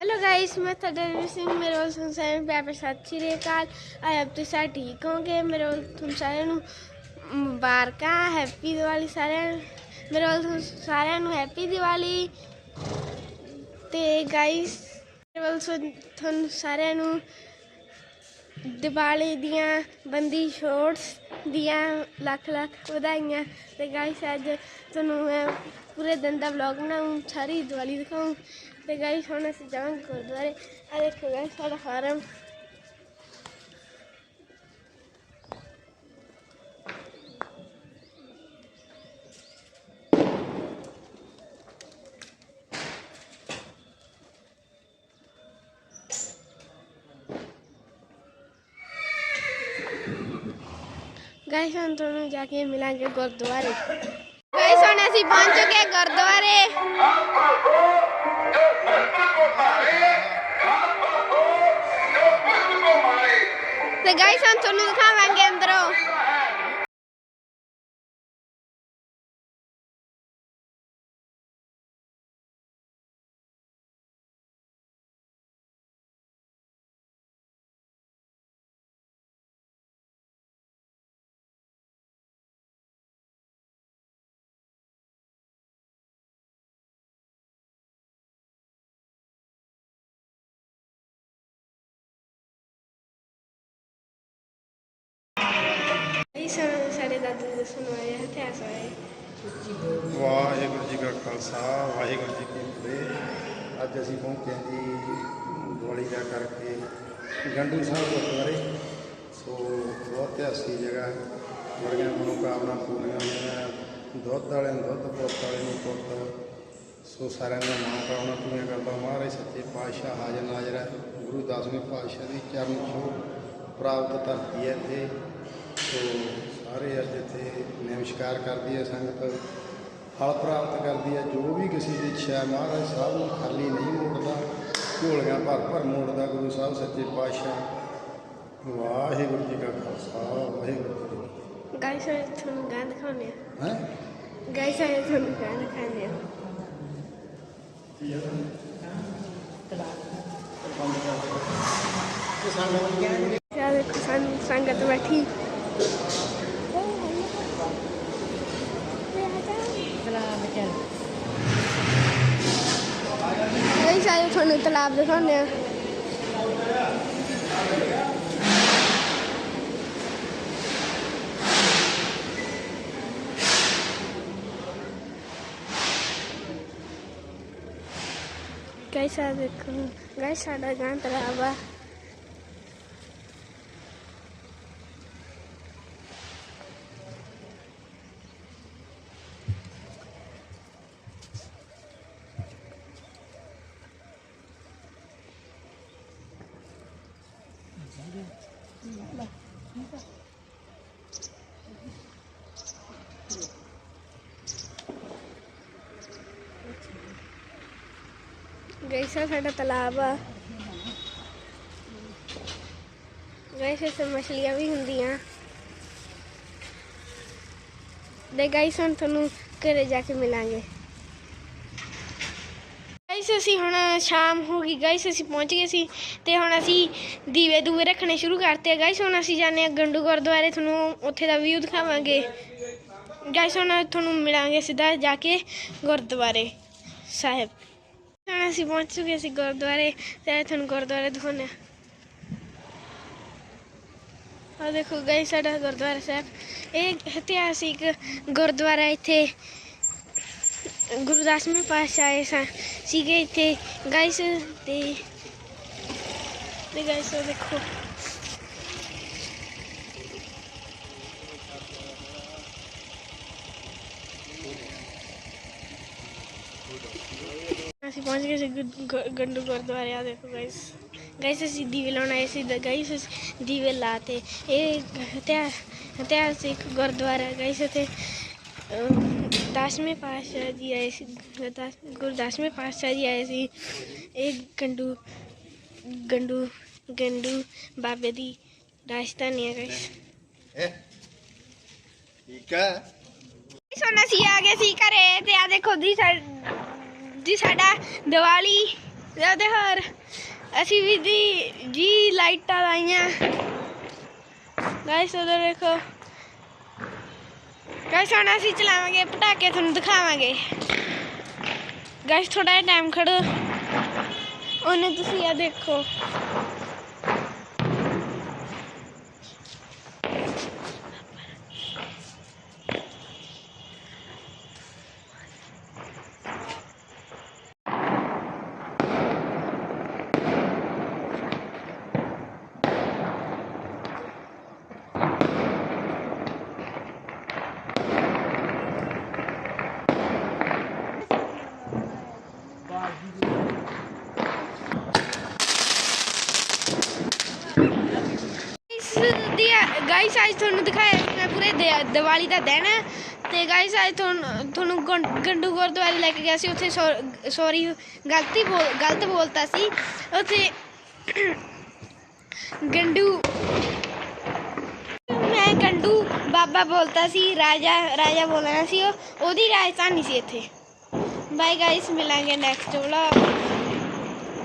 Hello guys ਮੈਂ ਤੁਹਾਡਾ ਸਿੰਘ ਮੇਰੇ ਵੱਲ ਤੁਹਾਨੂੰ ਸਾਰਿਆਂ ਨੂੰ ਪਿਆਰ ਭਰੀ ਸਤਿ ਸ਼੍ਰੀ ਅਕਾਲ ਆਈ ਹੋਪ ਤੁਸੀਂ ਸਾਰੇ ਠੀਕ ਹੋਗੇ ਮੇਰੇ ਵੱਲ ਤੁਹਾਨੂੰ ਸਾਰਿਆਂ ਨੂੰ ਮੁਬਾਰਕਾਂ ਹੈਪੀ ਦੀਵਾਲੀ ਸਾਰਿਆਂ ਨੂੰ ਮੇਰੇ ਵੱਲ ਤੁਹਾਨੂੰ ਸਾਰਿਆਂ ਨੂੰ ਹੈਪੀ ਦੀਵਾਲੀ ਤੇ ਗਾਇਸ ਮੇਰੇ ਵੱਲ ਤੁਹਾਨੂੰ- ਤੁਹਾਨੂੰ ਸਾਰਿਆਂ ਨੂੰ ਦੀਵਾਲੀ ਦੀਆਂ ਬੰਦੀ ਸ਼ੋਰਟਸ ਦੀਆਂ ਲੱਖ ਲੱਖ ਵਧਾਈਆਂ ਤੇ ਗਾਇਸ ਅੱਜ ਤੁਹਾਨੂੰ ਮੈਂ ਪੂਰੇ ਦਿਨ ਦਾ ਵਲੌਗ ਬਣਾਉਂ ਸਾਰੀ ਦੀਵਾਲੀ ਦਿਖਾਉਂ ਤੇ ਗਾਇਸ ਹੁਣ ਅਸੀਂ ਜਾਵਾਂਗੇ ਗੁਰਦੁਆਰੇ। ਆ ਦੇਖੋ ਗਾਇਸ ਸਾਡਾ ਫਾਰਮ ਗਾਇਸ ਹੁਣ ਤੁਹਾਨੂੰ ਜਾ ਕੇ ਮਿਲਾਂਗੇ ਗੁਰਦੁਆਰੇ ਗਾਇਸ ਹੁਣ ਅਸੀਂ ਪਹੁੰਚ ਚੁੱਕੇ ਹਾਂ ਗੁਰਦੁਆਰੇ ਤੇ ਗਾਇਸ ਹੁਣ ਤੁਹਾਨੂੰ ਦਿਖਾਵਾਂਗੇ ਅੰਦਰੋਂ ਗਾਇਸ ਸਾਡੇ ਦਾਦੂ ਦੇ ਸੁਣਵਾਏ ਇਤਿਹਾਸ ਹੋਏ ਵਾਹਿਗੁਰੂ ਜੀ ਕਾ ਖਾਲਸਾ, ਵਾਹਿਗੁਰੂ ਜੀ ਕੀ ਫਤਿਹ। ਅੱਜ ਅਸੀਂ ਪਹੁੰਚੇ ਹਾਂ ਜੀ ਦਿਵਾਲੀ ਦਾ ਕਰਕੇ ਗੰਡੂ ਸਾਹਿਬ ਗੁਰਦੁਆਰੇ। ਸੋ ਬਹੁਤ ਇਤਿਹਾਸੀ ਜਗ੍ਹਾ ਬੜੀਆਂ ਮਨੋਕਾਮਨਾ ਪੂਰੀਆਂ ਹੋਈਆਂ ਦੁੱਧ ਵਾਲੇ ਨੂੰ ਦੁੱਧ, ਪੁੱਤ ਵਾਲੇ ਨੂੰ ਪੁੱਤ। ਸੋ ਸਾਰਿਆਂ ਦੀਆਂ ਮਨੋਕਾਮਨਾ ਪੂਰੀਆਂ ਕਰਦਾ ਮਹਾਰਾਜ ਸੱਚੇ ਪਾਤਸ਼ਾਹ ਹਾਜ਼ਰ ਨਾਜ਼ਰ ਹੈ। ਗੁਰੂ ਦਸਵੇਂ ਪਾਤਸ਼ਾਹ ਦੀ ਚਰਨ ਛੋਹ ਪ੍ਰਾਪਤ ਧਰਤੀ ਹੈ ਇੱਥੇ। ਸੋ ਸਾਰੇ ਅੱਜ ਇੱਥੇ ਨਮਸਕਾਰ ਕਰਦੀ ਹੈ ਸੰਗਤ ਫਲ ਪ੍ਰਾਪਤ ਕਰਦੀ ਹੈ ਜੋ ਵੀ ਕਿਸੇ ਦੀ ਇੱਛਾ ਹੈ ਮਹਾਰਾਜ ਸਾਹਿਬ ਨੂੰ ਖਾਲੀ ਨਹੀਂ ਮੋੜਦਾ ਝੋਲੀਆਂ ਭਰ ਭਰ ਮੋੜਦਾ ਗੁਰੂ ਸਾਹਿਬ ਸੱਚੇ ਪਾਤਸ਼ਾਹ। ਵਾਹਿਗੁਰੂ ਜੀ ਕਾ ਖਾਲਸਾ ਵਾਹਿਗੁਰੂ ਜੀ ਕੀ ਗਾਇਸ ਤੁਹਾਨੂੰ ਗਾਂ ਦਿਖਾਉਂਦੇ ਆ ਹੈ? ਗਾਇਸ ਹੁਣ ਤੁਹਾਨੂੰ ਗਾਂ ਦਿਖਾਉਂਦੇ ਆ ਸੰਗਤ ਬੈਠੀ। ਗਾਇਸ ਆਇਓ ਤੁਹਾਨੂੰ ਤਲਾਬ ਦਿਖਾਉਂਦੇ ਆ ਗਾਇਸ ਆ ਦੇਖੋ ਗਾਇਸ ਸਾਡਾ ਗਾਂ ਤਲਾਬ ਆ ਗਾਇਸ ਆਹ ਸਾਡਾ ਤਲਾਬ ਆ। ਗਾਇਸ ਇਸ ਮਛਲੀਆਂ ਵੀ ਹੁੰਦੀਆਂ। ਦੇ ਗਾਇਸ ਹੁਣ ਤੁਹਾਨੂੰ ਘਰੇ ਜਾ ਕੇ ਮਿਲਾਂਗੇ। ਗਾਇਸ, ਅਸੀਂ ਹੁਣ ਸ਼ਾਮ ਹੋ ਗਈ ਗਾਇਸ, ਅਸੀਂ ਪਹੁੰਚ ਗਏ ਸੀ ਤੇ ਹੁਣ ਅਸੀਂ ਦੀਵੇ ਦੂਵੇ ਰੱਖਣੇ ਸ਼ੁਰੂ ਕਰਤੇ ਆ ਗਾਇਸ। ਹੁਣ ਅਸੀਂ ਜਾਂਦੇ ਆ ਗੰਡੂ ਗੁਰਦੁਆਰੇ, ਤੁਹਾਨੂੰ ਉੱਥੇ ਦਾ ਵਿਊ ਦਿਖਾਵਾਂਗੇ। ਗਾਇਸ, ਹੁਣ ਤੁਹਾਨੂੰ ਮਿਲਾਂਗੇ ਸਿੱਧਾ ਜਾ ਕੇ ਗੁਰਦੁਆਰੇ ਸਾਹਿਬ। ਹੁਣ ਅਸੀਂ ਪਹੁੰਚ ਚੁੱਕੇ ਸੀ ਗੁਰਦੁਆਰੇ, ਤੇ ਤੁਹਾਨੂੰ ਗੁਰਦੁਆਰੇ ਦਿਖਾਉਂਦੇ ਹਾਂ। ਆ ਦੇਖੋ ਗਈ ਸਾਡਾ ਗੁਰਦੁਆਰਾ ਸਾਹਿਬ। ਇਹ ਇਤਿਹਾਸਿਕ ਗੁਰਦੁਆਰਾ ਇੱਥੇ। ਗੁਰੂ ਦਸਵੇਂ ਪਾਤਸ਼ਾਹ ਆਏ ਸਨ। ਸੀਗੇ ਇੱਥੇ। ਗਾਇਸ ਤੇ ਤੇ ਗਾਇਸ ਉਹ ਦੇਖੋ। ਅਸੀਂ ਪਹੁੰਚ ਗਏ ਸੀ ਗੰਡੂ ਗੁਰਦੁਆਰੇ ਆ ਦੇਖੋ ਗਾਇਸ। ਗਾਇਸ ਅਸੀਂ ਦੀਵੇ ਲਾਉਣ ਆਏ ਸੀ। ਗਾਇਸ ਅਸੀਂ ਦੀਵੇ ਲਾਤੇ ਇਹ ਇਤਿਹਾਸ ਇਤਿਹਾਸਿਕ ਗੁਰਦੁਆਰਾ ਗਾਇਸ ਇੱਥੇ ਅਮ, ਦਸਵੇਂ ਪਾਤਸ਼ਾਹ ਜੀ ਆਏ ਸੀ ਦਸ- ਗੁਰੂ ਦਸਵੇਂ ਪਾਤਸ਼ਾਹ ਜੀ ਆਏ ਸੀ ਇਹ ਗੰਡੂ ਗੰਡੂ ਗੰਡੂ ਬਾਬੇ ਦੀ ਰਾਜਧਾਨੀ ਹੈ? ਗਾਇਸ ਠੀਕ ਹੈ। ਸੋਨਾ ਸੀ ਆ ਗਏ ਸੀ ਘਰੇ ਤੇ ਆ ਦੇਖੋ ਜੀ ਜੀ ਸਾਡਾ ਦੀਵਾਲੀ ਜ਼ਿਆਦਾ ਹੋਰ ਅਸੀਂ ਵੀ ਜੀ ਜੀ ਲਾਈਟਾਂ ਲਾਈਆਂ। ਗਾਇਸ ਉਧਰ ਦੇਖੋ। ਗਾਇਸ ਹੁਣ ਅਸੀਂ ਚਲਾਵਾਂਗੇ, ਪਟਾਕੇ ਤੁਹਾਨੂੰ ਦਿਖਾਵਾਂਗੇ। ਗਾਇਸ ਥੋੜਾ ਜਿਹਾ ਟਾਈਮ ਖੜੋ ਉਹਨੇ ਤੁਸੀਂ ਆ ਦੇਖੋ ਇਸ ਦੀ ਗਾਇਸ ਅੱਜ ਤੁਹਾਨੂੰ ਦਿਖਾਇਆ ਸੀ ਮੈਂ ਪੂਰੇ ਦਿ- ਦੀਵਾਲੀ ਦਾ ਦਿਨ ਤੇ ਗਾਇਸ ਅੱਜ ਤੁਹਾਨੂੰ ਤੁਹਾਨੂੰ ਗੰ- ਗੰਡੂ ਗੁਰਦੁਆਰੇ ਲੈ ਕੇ ਗਿਆ ਸੀ। ਉੱਥੇ ਸੌਰੀ, ਗਲਤੀ ਬੋਲ ਗਲਤ ਬੋਲਤਾ ਸੀ। ਉੱਥੇ ਗੰਡੂ ਮੈਂ ਗੰਡੂ ਬਾਬਾ ਬੋਲਤਾ ਸੀ, ਰਾਜਾ ਰਾਜਾ ਬੋਲਣਾ ਸੀ ਉਹਦੀ ਰਾਜਧਾਨੀ ਸੀ ਇੱਥੇ। ਬਾਈ ਗਾਇਸ ਮਿਲਾਂਗੇ ਨੈਕਸਟ ਵਲੌਗ